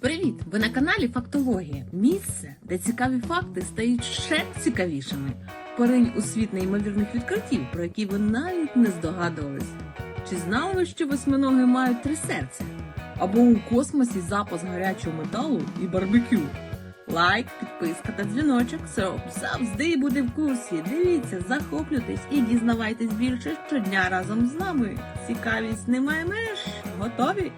Привіт! Ви на каналі Фактологія. Місце, де цікаві факти стають ще цікавішими. Поринь у світ неймовірних відкриттів, про які ви навіть не здогадувались. Чи знали ви, що восьминоги мають три серця? Або у космосі запас гарячого металу і барбекю? Лайк, підписка та дзвіночок, завжди бути в курсі. Дивіться, захоплюйтесь і дізнавайтесь більше щодня разом з нами. Цікавість не має меж. Готові?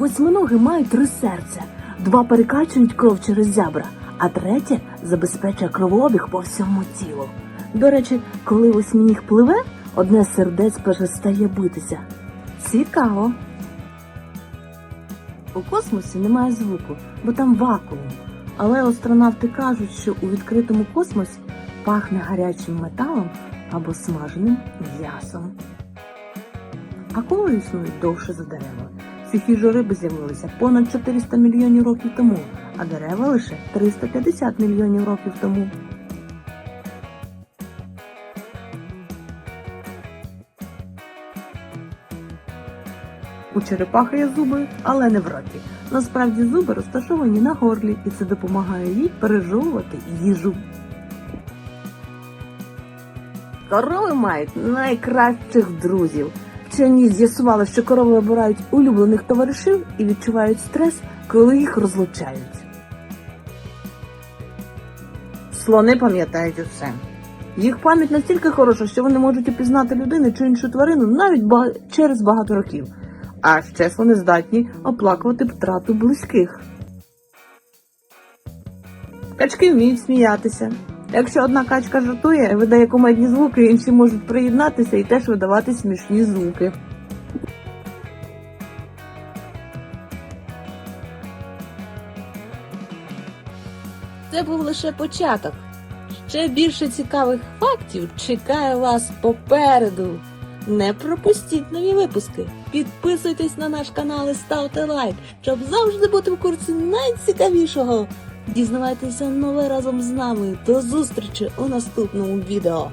Восьминоги мають три серця. Два перекачують кров через зябра, а третє забезпечує кровообіг по всьому тілу. До речі, коли восьминіг пливе, одне сердець перестає битися. Цікаво. У космосі немає звуку, бо там вакуум. Але астронавти кажуть, що у відкритому космосі пахне гарячим металом або смаженим м'ясом. Акули існують довше за дерева. Ці хижі риби з'явилися понад 400 мільйонів років тому, а дерева лише 350 мільйонів років тому. У черепахи є зуби, але не в роті. Насправді зуби розташовані на горлі, і це допомагає їй пережовувати їжу. Корови мають найкращих друзів. Вчені з'ясували, що корови обирають улюблених товаришів і відчувають стрес, коли їх розлучають. Слони пам'ятають усе. Їх пам'ять настільки хороша, що вони можуть опізнати людину чи іншу тварину навіть через багато років. А ще вони здатні оплакувати втрату близьких. Качки вміють сміятися. Якщо одна качка жартує, видає кумедні звуки, інші можуть приєднатися і теж видавати смішні звуки. Це був лише початок. Ще більше цікавих фактів чекає вас попереду. Не пропустіть нові випуски. Підписуйтесь на наш канал і ставте лайк, щоб завжди бути в курсі найцікавішого. Дізнавайтеся нове разом з нами. До зустрічі у наступному відео.